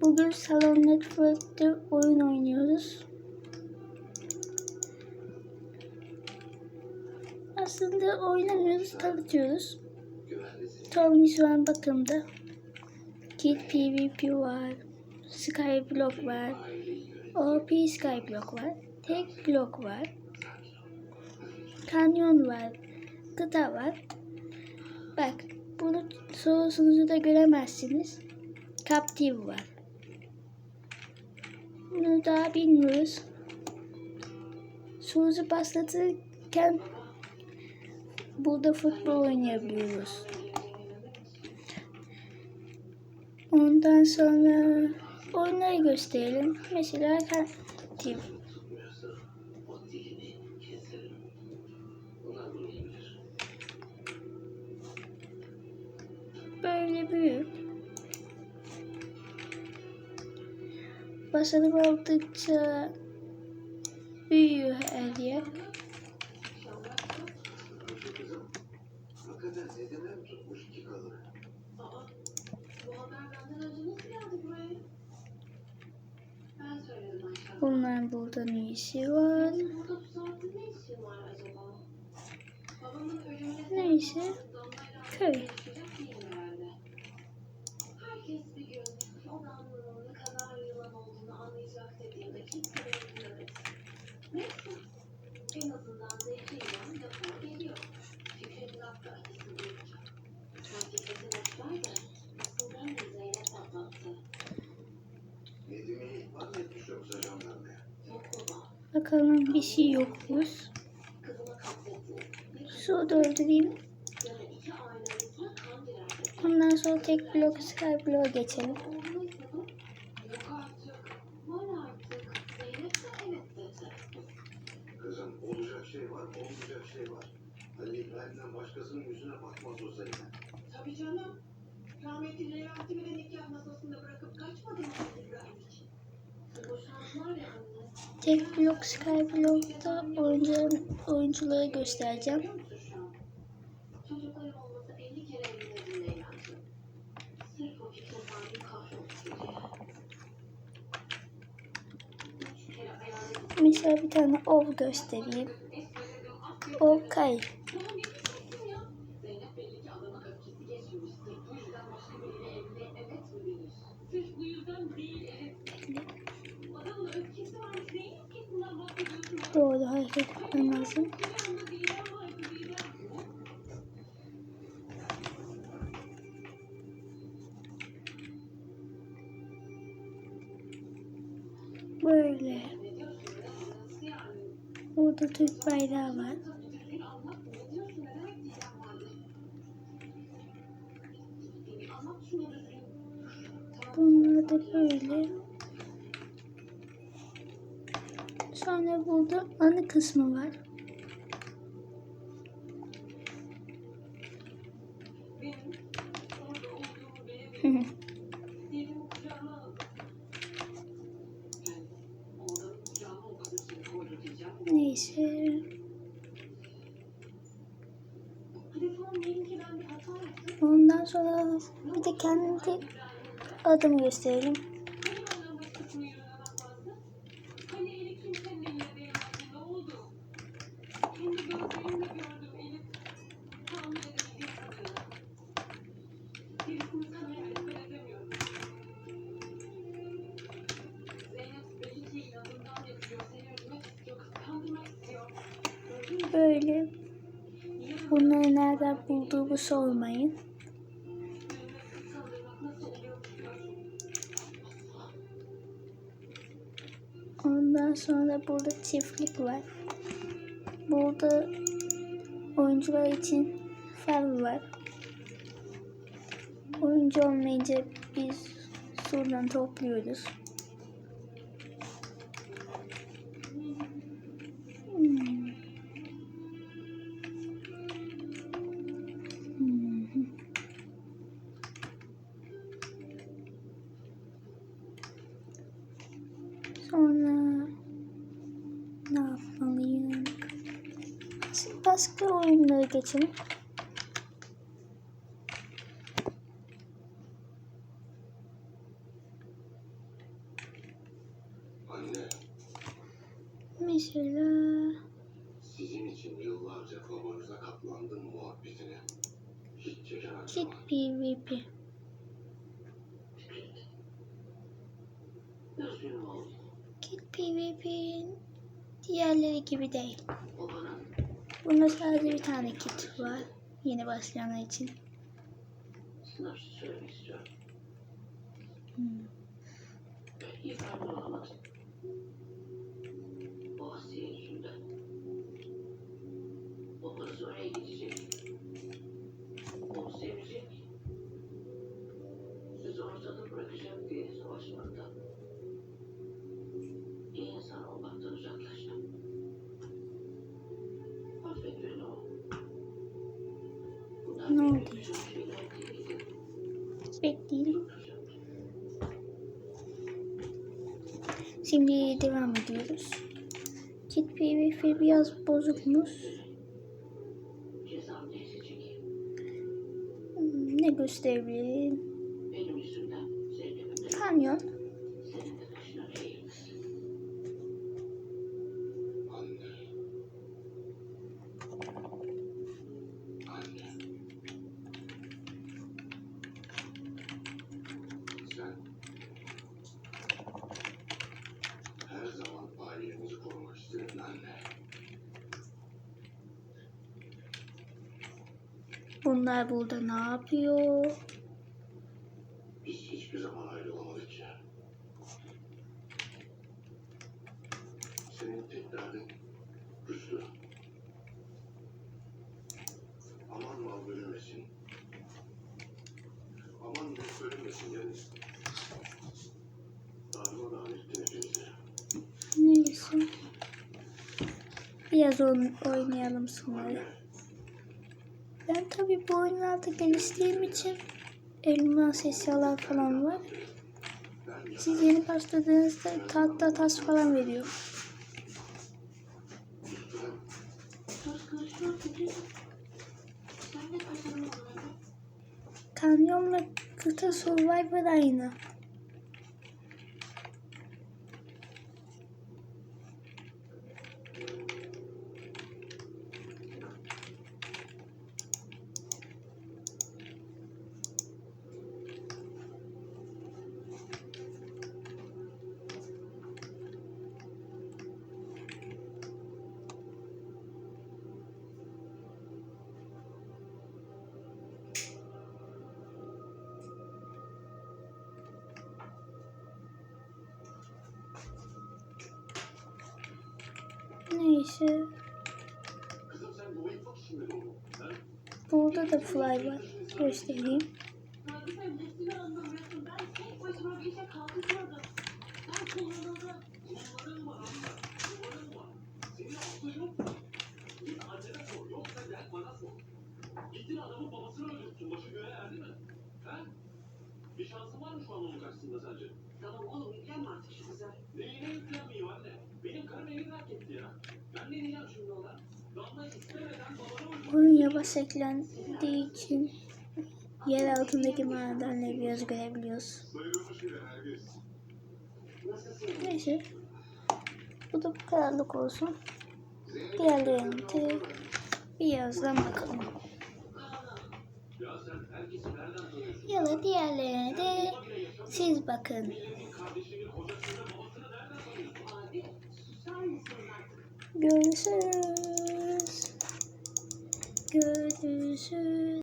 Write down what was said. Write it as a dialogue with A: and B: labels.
A: Bugün Salon Network'te oyun oynuyoruz. Aslında oynamıyoruz, tanıtıyoruz. Tony şu an bakımda. Kid PvP var. Skyblock var. OP Skyblock var. Tek blok var. Kanyon var. Kıta var. Bak bunu sorusunuzu da göremezsiniz. Captive var. Bunu daha bilmiyoruz. Solucu baslatırken burada futbol oynayabiliyoruz. Ondan sonra oyunları gösterelim. Mesela Team. Böyle büyük. Başarım aldıkça büyüyor her yer. Bunların burada ne işi var? Neyse. Köy. bakalım bir şey yokmuş. Su doldurayım. Ondan sonra tek blok
B: sky bloğa geçelim.
A: Tek blok Skyblock'ta oyuncuların oyuncuları göstereceğim. Mesela bir tane ov göstereyim. Ov kay. gitmem lazım. Böyle. Burada Türk bayrağı var. Bunlar da böyle. tane burada anı kısmı var. Neyse. Ondan sonra bir de kendi adım gösterelim. böyle bunları nereden bulduğumu sormayın. Ondan sonra burada çiftlik var. Burada oyuncular için fel var. Oyuncu olmayınca biz şuradan topluyoruz. alayım. Şimdi başka oyunlara geçelim.
C: Mesela...
B: Sizin için yıllarca kolumuza katlandım muhabbetine. Hiç çekemezdim.
C: Kit PvP. Diğerleri gibi değil. Bunda sadece bir tane kit var. Yeni başlayanlar için. Hmm.
B: Ben iyi kalpli olamadım. O Asiye
C: Bekleyelim. Şimdi devam ediyoruz. Kit PvP biraz bozukmuş. Hmm, Ne gösterebilirim? Kanyon.
B: senin de başına eğilmesin. Anne. Anne. Sen her zaman ailemizi korumak istedin anne.
C: Bunlar burada ne yapıyor?
B: Biz hiçbir zaman aile olamadık ya. Senin tek derdin güçlü. Aman mal bölünmesin. Aman mülk bölünmesin yani. Darmadağın ettin hepimizi.
C: Neyse. Biraz oyun, oynayalım sonra.
B: Anne,
C: Ben tabii bu oyunlarda geliştiğim için elimden eşyalar falan var. Siz yeni başladığınızda tahta tas falan veriyor. Kanyonla kıta Survivor aynı.
B: Öldürttün. Başı göğe erdi mi? Ha? Bir şansın var mı şu an onun karşısında sence?
C: Oyun yavaş eklendiği için yer altındaki madenleri biraz görebiliyoruz. Neyse. Bu da bu kadarlık olsun. Diğerlerini de birazdan bakalım.
B: Ya
C: da diğerlerine de siz bakın.
B: Senin
C: görürsün.